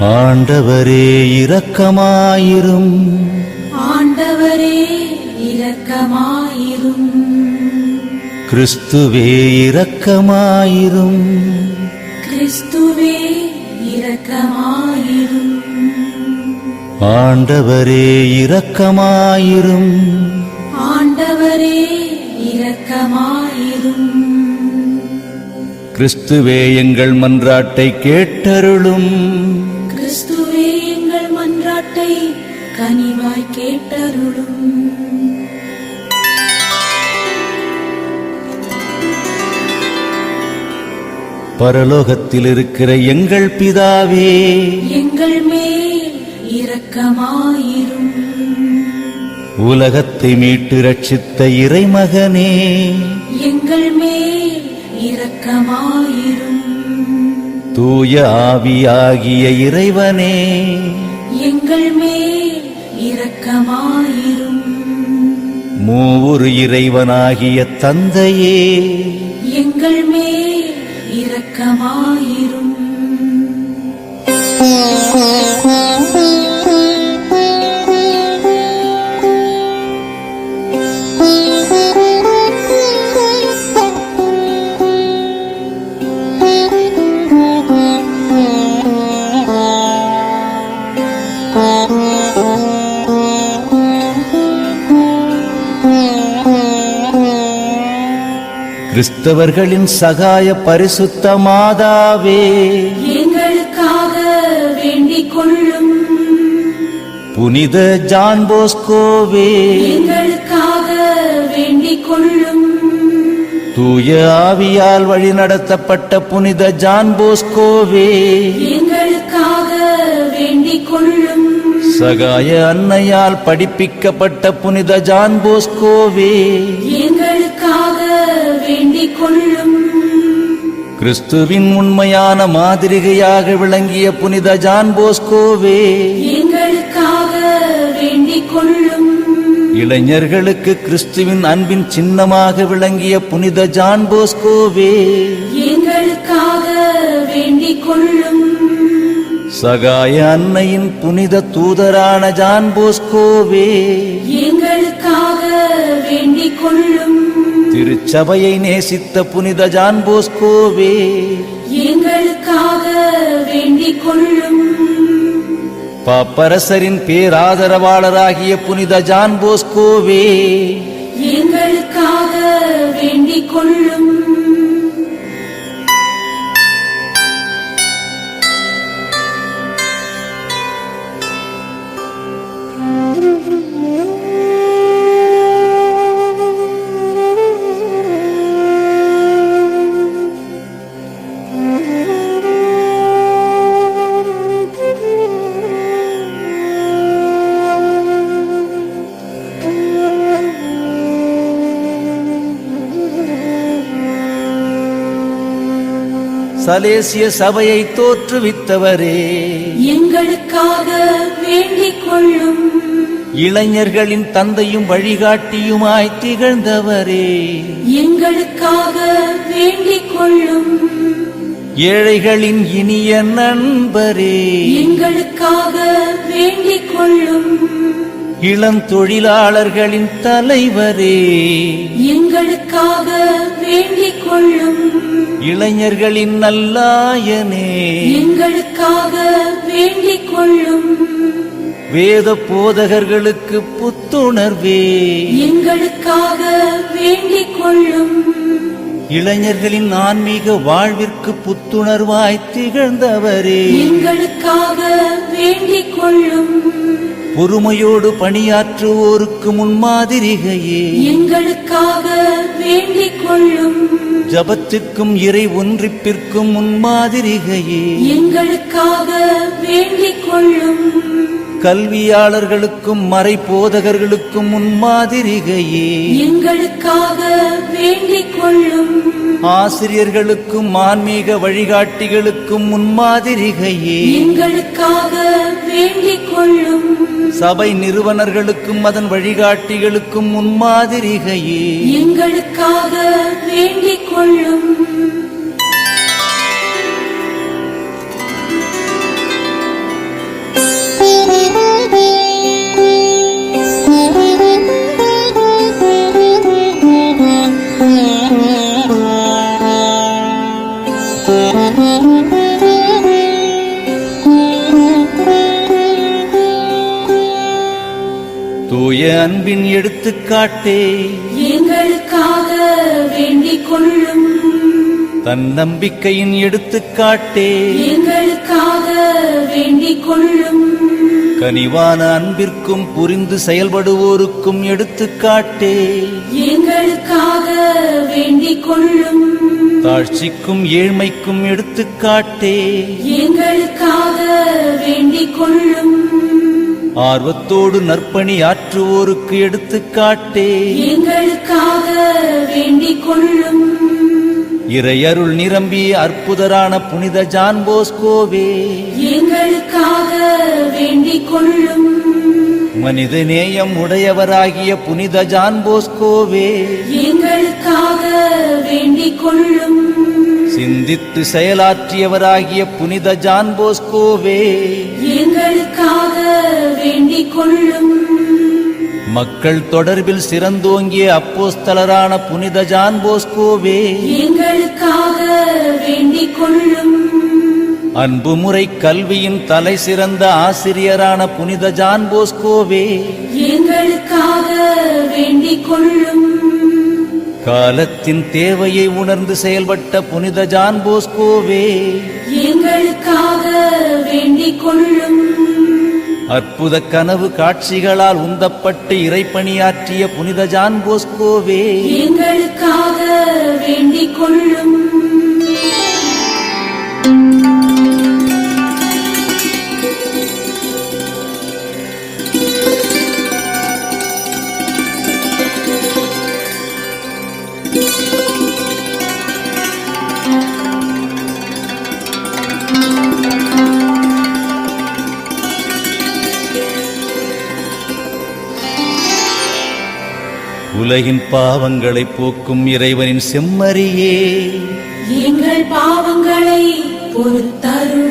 ஆண்டவரே இரக்கமாயிரும். ஆண்டவரே இரக்கமாயிரும். கிறிஸ்துவே இரக்கமாயிரும். கிறிஸ்துவே இரக்கமாயிரும். ஆண்டவரே இரக்கமாயிரும். ஆண்டவரே இரக்கமாயிரும். கிறிஸ்துவே எங்கள் மன்றாட்டை கேட்டருளும். கிறிஸ்துவே எங்கள் மன்றாட்டை கனிவாய் கேட்டருளும். பரலோகத்தில் இருக்கிற எங்கள் பிதாவே எங்கள் மேல் இரக்கமாயிரும். உலகத்தை மீட்டு ரட்சித்த இறைமகனே எங்கள் மேல் இரக்கமாயிரும். தூய ஆவியாகிய இறைவனே. எங்கள் மேல் இரக்கமாயிரும். மூவுரு இறைவனாகிய தந்தையே. எங்கள் மேல் இரக்கமாயிரும். கிறிஸ்தவர்களின் சகாய பரிசுத்த மாதாவே. எங்களுக்காக வேண்டிக் கொள்ளும் புனித ஜான் போஸ்கோவே. எங்களுக்காக வேண்டிக் கொள்ளும் தூய ஆவியால் வழிநடத்தப்பட்ட புனித ஜான் போஸ்கோவே. எங்களுக்காக வேண்டிக் கொள்ளும் சகாய அன்னையால் படிப்பிக்கப்பட்ட புனித ஜான் போஸ்கோவே. எங்களுக்காக வேண்டிக் கொள்ளும் கிறிஸ்துவின் உண்மையான மாதிரிகையாக விளங்கிய புனித ஜான் போஸ்கோவே எங்களுக்காக வேண்டிக் கொள்ளும் இளைஞர்களுக்கு கிறிஸ்துவின் அன்பின் சின்னமாக விளங்கிய புனித ஜான் போஸ்கோவே எங்களுக்காக வேண்டிக் கொள்ளும் சகாய அன்னையின் புனித தூதரான ஜான் போஸ்கோவே எங்களுக்காக வேண்டிக் கொள்ளும் திருச்சபையை நேசித்த புனித ஜான் போஸ்கோவே. எங்களுக்காக வேண்டிக் கொள்ளும். பாப்பரசரின் பேராதரவாளராகிய புனித ஜான் போஸ்கோவே. எங்களுக்காக வேண்டிக் கொள்ளும். சலேசிய சபையை தோற்றுவித்தவரே. எங்களுக்காக வேண்டிக் கொள்ளும் இளைஞர்களின் தந்தையும் வழிகாட்டியுமாய் திகழ்ந்தவரே. எங்களுக்காக வேண்டிக் கொள்ளும் ஏழைகளின் இனிய நண்பரே. எங்களுக்காக வேண்டிக் கொள்ளும் இளம் தொழிலாளர்களின் தலைவரே. எங்களுக்காக வேண்டிக் கொள்ளும் இளைஞர்களின் நல்லாயனே. எங்களுக்காக வேண்டிக் கொள்ளும் வேத போதகர்களுக்கு புத்துணர்வே. எங்களுக்காக வேண்டிக் கொள்ளும் இளைஞர்களின் ஆன்மீக வாழ்விற்கு புத்துணர்வாய் திகழ்ந்தவரே. எங்களுக்காக வேண்டிக் கொள்ளும் பொறுமையோடு பணியாற்றுவோருக்கு முன்மாதிரிகையே எங்களுக்காக வேண்டிக் கொள்ளும் ஜபத்துக்கும் இறை ஒன்றிப்பிற்கும் முன்மாதிரிகையே எங்களுக்காக வேண்டிக் கொள்ளும் கல்வியாளர்களுக்கும் மறை போதகர்களுக்கும் முன்மாதிரிகையே. எங்களுக்காக வேண்டிக் கொள்ளும் ஆசிரியர்களுக்கும் ஆன்மீக வழிகாட்டிகளுக்கும் முன்மாதிரிகையே. எங்களுக்காக வேண்டிக் கொள்ளும் சபை நிறுவனர்களுக்கும் அதன் வழிகாட்டிகளுக்கும் முன்மாதிரிகையே. எங்களுக்காக வேண்டிக் கொள்ளும் இதய அன்பின் எடுத்துக்காட்டே எங்களுக்காக வேண்டிக் கொள்ளும். தன்னம்பிக்கையின் எடுத்துக்காட்டே எங்களுக்காக வேண்டிக் கொள்ளும். கனிவான அன்பிற்கும் புரிந்து செயல்படுவோருக்கும் எடுத்துக்காட்டே எங்களுக்காக வேண்டிக் கொள்ளும். தாழ்ச்சிக்கும் ஏழ்மைக்கும் எடுத்துக்காட்டே எங்களுக்காக ஆர்வத்தோடு நற்பணி ஆற்றுவோருக்கு எடுத்துக்காட்டே. எங்களுக்காக வேண்டிக் கொள்ளும். இறையருள் நிரம்பி அற்புதரான புனித ஜான் போஸ்கோவே. எங்களுக்காக வேண்டிக் கொள்ளும். மனித நேயம் உடையவராகிய புனித ஜான் போஸ்கோவே. எங்களுக்காக வேண்டிக் கொள்ளும். சிந்தித்து செயலாற்றியவராகிய புனித ஜான் போஸ்கோவே எங்களுக்காக வேண்டிக் கொள்ளும். மக்கள் தொடர்பில் சிறந்தோங்கிய அப்போஸ்தலரான புனித ஜான் போஸ்கோவே எங்களுக்காக வேண்டிக் கொள்ளும். அன்பு முறை கல்வியின் தலை சிறந்த ஆசிரியரான புனித ஜான் போஸ்கோவே எங்களுக்காக வேண்டிக் கொள்ளும். காலத்தின் தேவையை உணர்ந்து செயல்பட்ட புனித ஜான் போஸ்கோவே. எங்களுக்காக வேண்டிக் கொள்ளும் அற்புத கனவு காட்சிகளால் உந்தப்பட்டு இறைப்பணியாற்றிய புனித ஜான் போஸ்கோவே. எங்களுக்காக வேண்டிக் கொள்ளும் உலகின் பாவங்களை போக்கும் இறைவனின் செம்மறியே. எங்கள் பாவங்களை பொறுத்தருள்.